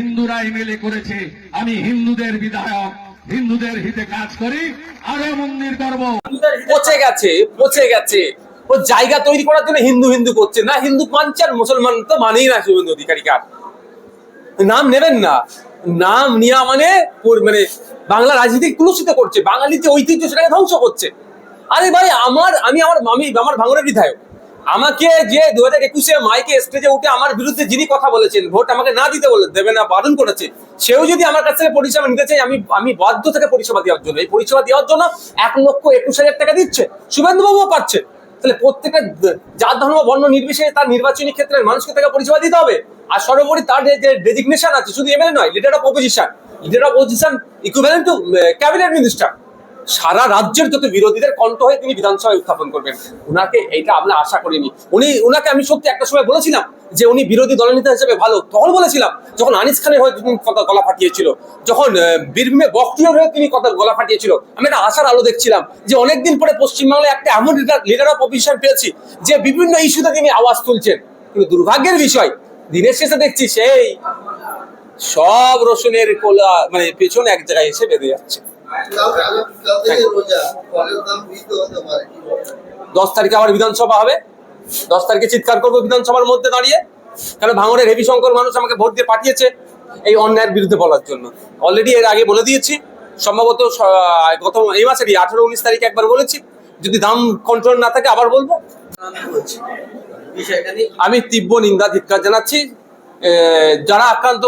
হিন্দুরাই মিলে করেছে, আমি হিন্দুদের বিধায়ক, হিন্দুদের হিতে কাজ করি, আরও মন্দির করব পচে গেছে পচে গেছে। ও জায়গা তৈরি করার জন্য হিন্দু হিন্দু করছে। না, হিন্দু আর মুসলমান তো মানেই না শুভেন্দু অধিকারী কার। নাম নেবেন না। নাম নেওয়া মানে মানে বাংলা রাজনীতি কুলুষিত করছে, বাঙালির যে ঐতিহ্য সেটাকে ধ্বংস করছে। আরে ভাই, আমার আমি আমার মামি, আমার ভাঙনের বিধায়ক। আমাকে যে দু হাজার একুশে মাইকে স্টেজে উঠে আমার বিরুদ্ধে যিনি কথা বলেছেন, ভোট আমাকে না দিতে বলে দেবে না, বারণ করেছে, সেও যদি আমার কাছ থেকে পরিষেবা নিতে চাই আমি আমি বাধ্য থেকে পরিষেবা দেওয়ার জন্য। এই পরিষেবা দেওয়ার জন্য এক লক্ষ একুশ হাজার টাকা দিচ্ছে। শুভেন্দুবাবুও পাচ্ছে। তাহলে প্রত্যেকটা জাত, ধর্ম, বর্ণ নির্বিশেষে তার নির্বাচনী ক্ষেত্রে মানুষকে তাকে পরিষেবা দিতে হবে? আর সর্বোপরি তার যে- ডেজিগনেশন আছে, শুধু এমএলএ নয় leader of opposition leader of opposition equivalent to cabinet minister সারা রাজ্যের যত বিরোধীদের কণ্ঠ হয়ে তিনি বিধানসভায় উত্থাপন করবেন। ওনাকে এইটা আমরা আশা করিনি। উনি ওনাকে আমি সত্যি একটা সময় বলেছিলাম যে উনি বিরোধী দলনেতা হিসেবে ভালো। তখন বলেছিলাম, যখন আনিস খানের হয়ে তিনি কথা, গলা ফাটিয়েছিল, যখন বীরভূমে বক্তিয়ার হয়ে তিনি কথা, গলা ফাটিয়েছিল, আমি একটা আশার আলো দেখছিলাম যে অনেকদিন পরে পশ্চিমবাংলায় একটা এমন লিডার অফ অপোজিশন পেয়েছি যে বিভিন্ন ইস্যুতে তিনি আওয়াজ তুলছেন। কিন্তু দুর্ভাগ্যের বিষয়, দিনের শেষে দেখছি সেই সব রসুনের কোলা মানে পেছনে এক জায়গায় এসে বেঁধে যাচ্ছে। বলব? দশ তারিখে আবার বিধানসভা হবে। দশ তারিখে চিৎকার করব বিধানসভার মধ্যে দাঁড়িয়ে। কারণ ভাঙড়ের হেভি সংখ্যক মানুষ আমাকে ভোট দিয়ে পাঠিয়েছে এই অন্যায়ের বিরুদ্ধে বলার জন্য। অলরেডি এর আগে বলে দিয়েছি। সম্ভবত গত এই মাসেরই আঠারো উনিশ তারিখে একবার বলেছি। যদি দাম কন্ট্রোল না থাকে আবার বলব। আমি তীব্র নিন্দা ধিক্কার জানাচ্ছি। যারা আক্রান্ত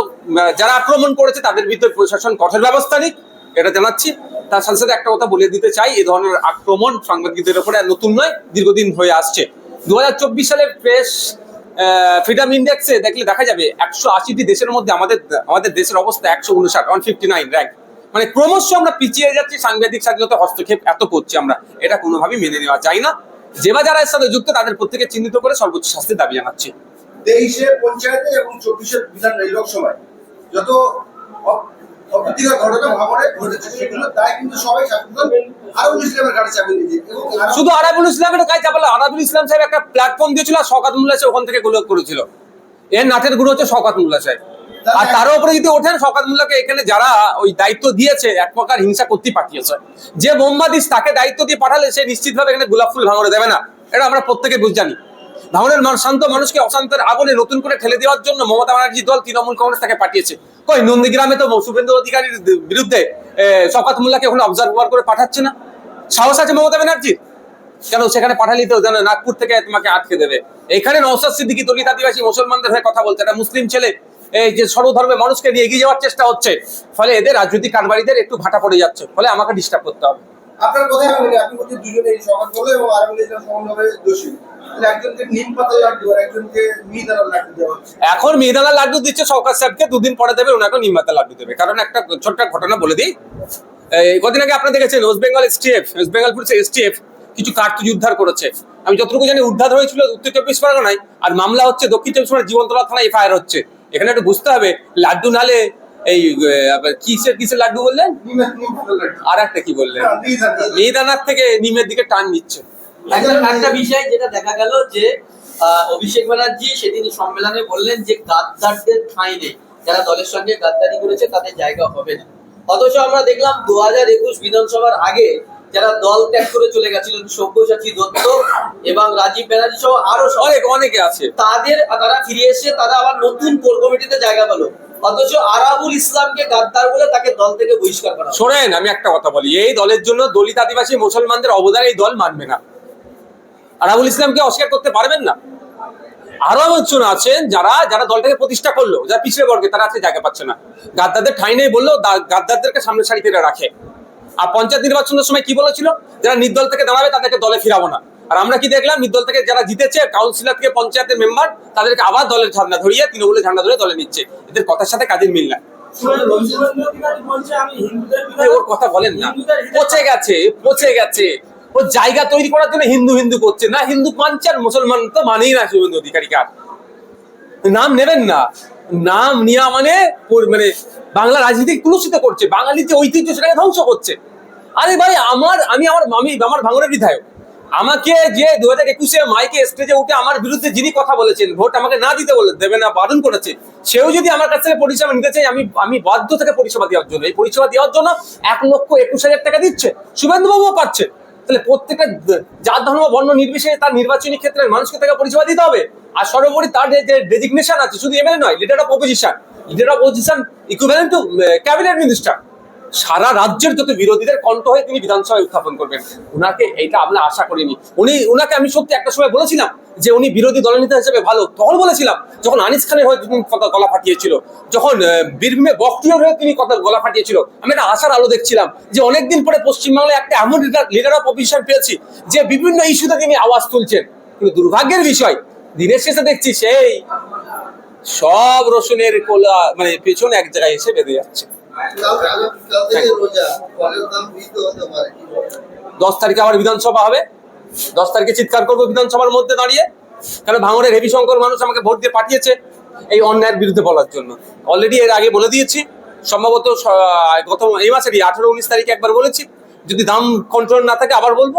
যারা আক্রমণ করেছে তাদের বিরুদ্ধে প্রশাসন কঠোর ব্যবস্থা নিক। এটা জানাচ্ছি। তার সাথে সাথে একটা কথা বলে দিতে চাই, এ ধরনের আক্রমণ সাংবাদিকদের উপরে নতুন নয়, দীর্ঘদিন হয়ে আসছে। দুহাজার চব্বিশ সালে প্রেস ফ্রিডম ইন্ডেক্সে দেখলে দেখা যাবে একশো আশিটি দেশের মধ্যে আমাদের আমাদের দেশের অবস্থা একশো উনষাট ওয়ান ফিফটি নাইন র্যাঙ্ক মানে ক্রমশ আমরা পিছিয়ে যাচ্ছি, সাংবাদিক স্বাধীনতা হস্তক্ষেপ এত করছি আমরা। এটা কোনোভাবেই মেনে নেওয়া যায় না। যে বা যারা এর সাথে যুক্ত, তাদের প্রত্যেকে চিহ্নিত করে সর্বোচ্চ শাস্তির দাবি জানাচ্ছি। তেইশে পঞ্চায়েতে এবং চব্বিশে বিধান লোকসভায় যত অপ্রীতিকর ঘটনা ভাঙড়ে ঘটেছে সেগুলো তাই কিন্তু সবাই শাসক দল ইসলামের গাড়ি চাপিয়ে দিয়েছে। শুধু আরাবুল ইসলামের কাজ চাপালে আরাবুল ইসলাম সাহেব একটা প্ল্যাটফর্ম দিয়েছিল আর শকাত মোল্লা সাহেব ওখান থেকে করেছিল। এর নাটের গুরু হচ্ছে শকাত মোল্লা সাহেব। আর তার উপরে যদি ওঠেন শকাত মোল্লাকে এখানে যারা ওই দায়িত্ব দিয়েছে এক প্রকার হিংসা করতেই পাঠিয়েছে। যে মোহাম্মদিস তাকে দায়িত্ব দিয়ে পাঠালে সে নিশ্চিতভাবে এখানে গোলাপ ফুল ভাঙড়ে দেবে না। এটা আমরা প্রত্যেকে বুঝ জানি। ভাঙড়ের মান- শান্ত মানুষকে অশান্তের আগুনে নতুন করে ঠেলে দেওয়ার জন্য মমতা ব্যানার্জি দল তৃণমূল কংগ্রেস তাকে পাঠিয়েছে। কই, নন্দীগ্রামে তো শুভেন্দু অধিকারীর বিরুদ্ধে শকাত মোল্লাকে ওখানে অবজার্ভার করে পাঠাচ্ছে না। সাহস আছে মমতা ব্যানার্জির কেন সেখানে পাঠালি তো জানো নাগপুর থেকে তোমাকে আটকে দেবে। এখানে নৌসাদ সিদ্দিকি দলিত আদিবাসী মুসলমানদের হয়ে কথা বলছে। একটা মুসলিম ছেলে এই যে সর্বধর্মের মানুষকে নিয়ে এগিয়ে যাওয়ার চেষ্টা হচ্ছে। ফলে এদের রাজনৈতিক কারবারিদের একটু ভাটা পড়ে যাচ্ছে। ফলে আমাকে ডিস্টার্ব করতে হবে। আপনার বলি আপনি দুজনে এই সকাল বলে এবং আরও ইসলাম সমানভাবে দোষী। একজনকে মিহিদানার লাড্ডু এখন দিচ্ছে সরকার সাহেবকে দুদিন পরে দেবে ওনাকে নিম্বাতা লাড্ডু দেবে। কারণ একটা ছোট্ট ঘটনা বলে দিই। কদিন আগে আপনারা দেখেছেন West Bengal STF West Bengal পুলিশের এসটিএফ কিছু কার্তুজ উদ্ধার করেছে। আমি যতটুকু জানি উদ্ধার হয়েছিল উত্তর চব্বিশ পরগনায় আর মামলা হচ্ছে দক্ষিণ চব্বিশ পরগনা জীবনতলা থানায় এফআইআর হচ্ছে। এখানে একটু বুঝতে হবে লাড্ডু নালে এই কিসের কিসের লাড্ডু বললেন? আর একটা কি বললেন? হ্যাঁ, মিহিদানার থেকে নিমের দিকে টান নিচ্ছে। একটা বিষয় যেটা দেখা গেল যে অভিষেক ব্যানার্জি সেদিন সম্মেলনে বললেন যে গাদ্দারদের ঠাঁই নেই। যারা দলের সঙ্গে গাদ্দারি করেছে তাদের জায়গা হবে না। অথচ আমরা দেখলাম দু হাজার একুশ বিধানসভার আগে যারা দল ত্যাগ করে চলে গেছিলেন সব্যসাচী দত্ত এবং রাজীব ব্যানার্জি সহ আরও অনেক অনেকে আছে। তাদের তারা ফিরে এসে তারা আবার নতুন কোর কমিটিতে জায়গা পেল। অথচ আরাবুল ইসলামকে গাদ্দার বলে তাকে দল থেকে বহিষ্কার করা শোনেন আমি একটা কথা বলি। এই দলের জন্য দলিত আদিবাসী মুসলমানদের অবদান এই দল মানবে না। আরাবুল ইসলামকে অস্বীকার করতে পারবেন না। আরও একজন আছেন যারা যারা দলটাকে প্রতিষ্ঠা করল যারা পিছিয়ে বর্গে তারা আজকে জায়গা পাচ্ছে না। গাদ্দারদের ঠাঁই নেই বললেও দা- গাদ্দারদেরকে সামনে সারিতে রাখে। আর পঞ্চায়েত নির্বাচনের সময় কি বলেছিল? যারা নির্দল থেকে দাঁড়াবে তাদেরকে দলে ফিরাবো না। আর আমরা কি দেখলাম? নির্দল থেকে যারা জিতেছে কাউন্সিলর থেকে পঞ্চায়েতের মেম্বার তাদেরকে আবার দলের ঝান্ডা ধরিয়ে তৃণমূলের ঝান্ডা ধরে দলে নিচ্ছে। এদের কথার সাথে কাজের মিল না ওর কথা বলেন না। পচে গেছে পচে গেছে। ও জায়গা তৈরি করার জন্য হিন্দু হিন্দু করছে না, হিন্দু মানছে আর মুসলমান তো মানেই না শুভেন্দু অধিকারী কার। নাম নেবেন না। নাম নেওয়া মানে মানে বাংলা রাজনীতি কুলুষিত করছে, বাঙালির যে ঐতিহ্য সেটাকে ধ্বংস করছে। আরে ভাই, আমার আমি আমার আমি আমার ভাঙনের বিধায়ক। আমাকে যে দু হাজার একুশে মাইকে স্টেজে উঠে আমার বিরুদ্ধে যিনি কথা বলেছেন, ভোট আমাকে না দিতে বলে দেবে না, বারণ করেছে, সেও যদি আমার কাছ থেকে পরিষেবা নিতে চাই আমি আমি বাধ্য থেকে পরিষেবা দেওয়ার জন্য। এই পরিষেবা দেওয়ার জন্য এক লক্ষ একুশ হাজার টাকা দিচ্ছে। শুভেন্দুবাবুও পাচ্ছে তাহলে প্রত্যেকটা জাত, ধর্ম, বর্ণ নির্বিশেষে তার নির্বাচনী ক্ষেত্রে মানুষকে তাকে পরিষেবা দিতে হবে। আর সর্বোপরি তার যে- ডেজিগনেশন আছে, শুধু এমএলএ নয় leader of opposition leader of opposition equivalent to cabinet minister সারা রাজ্যের যত বিরোধীদের কণ্ঠ হয়ে তিনি বিধানসভায় উত্থাপন করবেন। উনাকে এটা আমরা আশা করিনি। উনি, উনাকে আমি সত্যি একটা সময় বলেছিলাম যে উনি বিরোধী দলনেতা হিসেবে ভালো। তখন বলেছিলাম, যখন আনিস খানের হয়ে তিনি কথা গলা ফাটিয়েছিল, যখন বীরভূমে বক্তিয়ার হয়ে তিনি কথা গলা ফাটিয়েছিল, আমি একটা আশার আলো দেখছিলাম যে অনেকদিন পরে পশ্চিমবাংলায় একটা এমন লিডার অফ অপোজিশন পেয়েছি যে বিভিন্ন ইস্যুতে তিনি আওয়াজ তুলছেন। কিন্তু দুর্ভাগ্যের বিষয়, দিনের শেষে দেখছি সেই সব রসুনের কোলা মানে পেছনে এক জায়গায় এসে বেঁধে যাচ্ছে। দশ তারিখে আবার বিধানসভা হবে। দশ তারিখে চিৎকার করব বিধানসভার মধ্যে দাঁড়িয়ে। কেন ভাঙড়ের হেভি সংখ্যক মানুষ আমাকে ভোট দিয়ে পাঠিয়েছে এই অন্যায়ের বিরুদ্ধে বলার জন্য। অলরেডি এর আগে বলে দিয়েছি। সম্ভবত গত এই মাসেরই আঠারো, উনিশ তারিখে একবার বলেছি। যদি দাম কন্ট্রোল না থাকে আবার বলব।